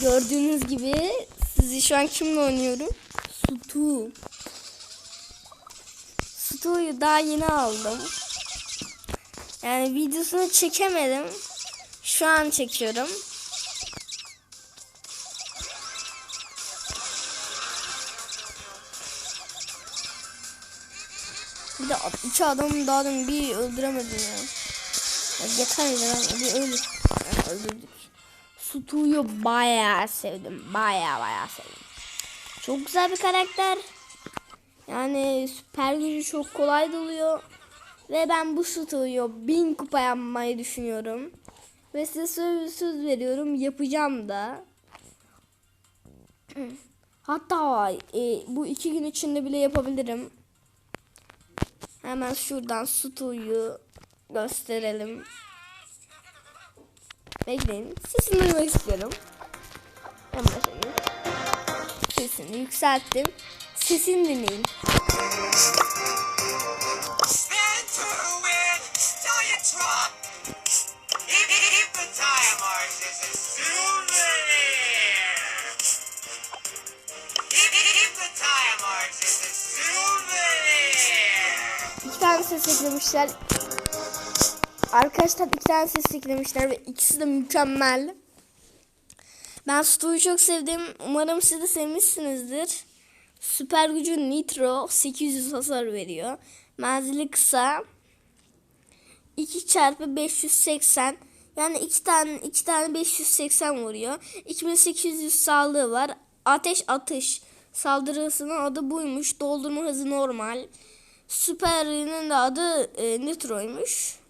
Gördüğünüz gibi sizi şu an kimle oynuyorum? Sutu. Sutu'yu daha yeni aldım. Yani videosunu çekemedim. Şu an çekiyorum. Bir de iki adamı daha demin bir öldüremedim ya. ya yeter ya bir öldür. Yani öldürdük. Sutu'yu bayağı sevdim. Bayağı bayağı sevdim. Çok güzel bir karakter. Yani süper gücü çok kolay doluyor. Ve ben bu Sutu'yu bin kupa yapmayı düşünüyorum. Ve size söz, söz veriyorum yapacağım da. Hatta e, bu iki gün içinde bile yapabilirim. Hemen şuradan Sutu'yu gösterelim. Bekleyin. Sesini duymak istiyorum. En başlayayım. Sesini yükselttim. Sesini dinleyin. İki tane ses eklemişler. Arkadaşlar iki tane ses eklemişler ve ikisi de mükemmel. Ben Stu'yu çok sevdim. Umarım siz de sevmişsinizdir. Süper gücü Nitro 800 hasar veriyor. Menzili kısa. 2 çarpı 580 yani iki tane iki tane 580 vuruyor. 2800 sağlığı var. Ateş atış saldırısının adı buymuş. Doldurma hızı normal. Süperinin de adı e, Nitro'ymuş.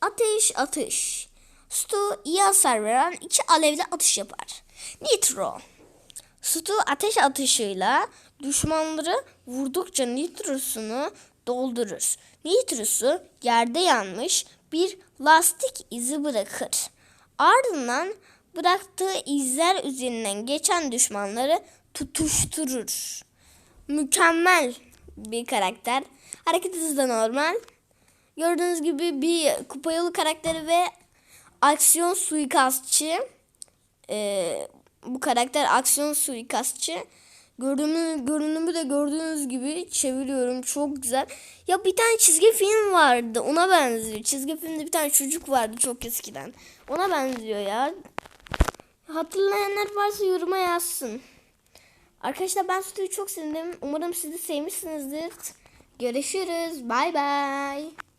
Ateş atış. Stu iyi hasar veren iki alevli atış yapar. Nitro. Stu ateş atışıyla düşmanları vurdukça nitrosunu doldurur. Nitrosu yerde yanmış bir lastik izi bırakır. Ardından bıraktığı izler üzerinden geçen düşmanları tutuşturur. Mükemmel bir karakter. Hareket hızı da normal. Gördüğünüz gibi bir kupa yolu karakteri ve aksiyon suikastçı. Ee, bu karakter aksiyon suikastçı. Görünümü, görünümü de gördüğünüz gibi çeviriyorum. Çok güzel. Ya bir tane çizgi film vardı. Ona benziyor. Çizgi filmde bir tane çocuk vardı çok eskiden. Ona benziyor ya. Hatırlayanlar varsa yoruma yazsın. Arkadaşlar ben Stu'yu çok sevdim. Umarım siz de sevmişsinizdir. Görüşürüz. Bay bay.